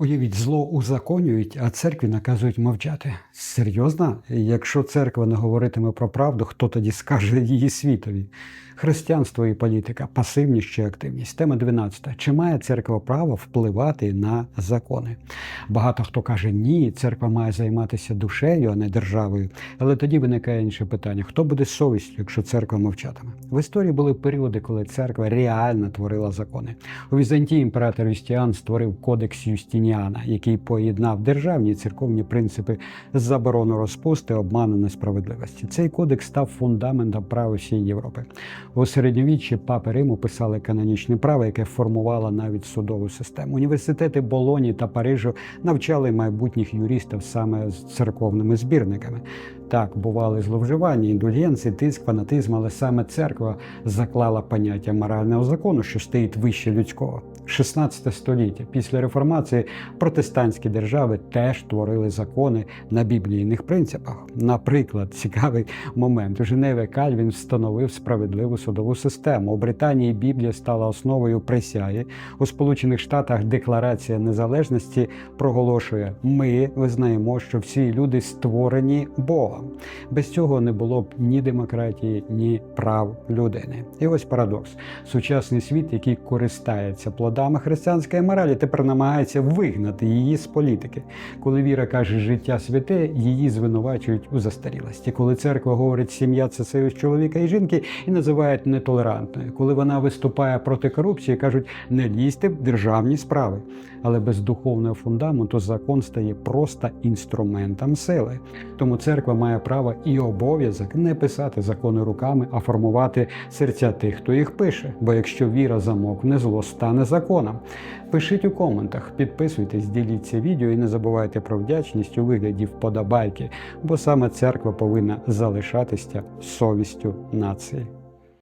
Уявіть, зло узаконюють, а церкві наказують мовчати. Серйозно? Якщо церква не говоритиме про правду, хто тоді скаже її світові? Християнство і політика, пасивність чи активність. Тема 12. Чи має церква право впливати на закони? Багато хто каже, ні, церква має займатися душею, а не державою. Але тоді виникає інше питання: хто буде совістю, якщо церква мовчатиме? В історії були періоди, коли церква реально творила закони. У Візантії імператор Юстіан створив кодекс Юстініана, який поєднав державні церковні принципи заборону розпусти, обману несправедливості. Цей кодекс став фундаментом права всієї Європи. У середньовіччі папи Риму писали канонічне право, яке формувало навіть судову систему. Університети Болоні та Парижу навчали майбутніх юристів саме з церковними збірниками. Так, бували зловживання, індульгенції, тиск, фанатизм, але саме церква заклала поняття морального закону, що стоїть вище людського. 16 століття після реформації протестантські держави теж творили закони на біблійних принципах. Наприклад, цікавий момент у Женеві Кальвін встановив справедливу судову систему. У Британії Біблія стала основою присяги. У Сполучених Штатах Декларація незалежності проголошує: ми визнаємо, що всі люди створені Богом. Без цього не було б ні демократії, ні прав людини. І ось парадокс: сучасний світ, який користається плодами християнської моралі, тепер намагається вигнати її з політики. Коли віра каже життя святе, її звинувачують у застарілості. Коли церква говорить, сім'я це союз чоловіка і жінки, і називають нетолерантною. Коли вона виступає проти корупції, кажуть, не лізьте в державні справи. Але без духовного фундаменту закон стає просто інструментом сили. Тому церква має право і обов'язок не писати закони руками, а формувати серця тих, хто їх пише. Бо якщо віра замовкне, зло стане законом. Пишіть у коментах, підписуйтесь, діліться відео і не забувайте про вдячність у вигляді вподобайки, бо саме церква повинна залишатися совістю нації.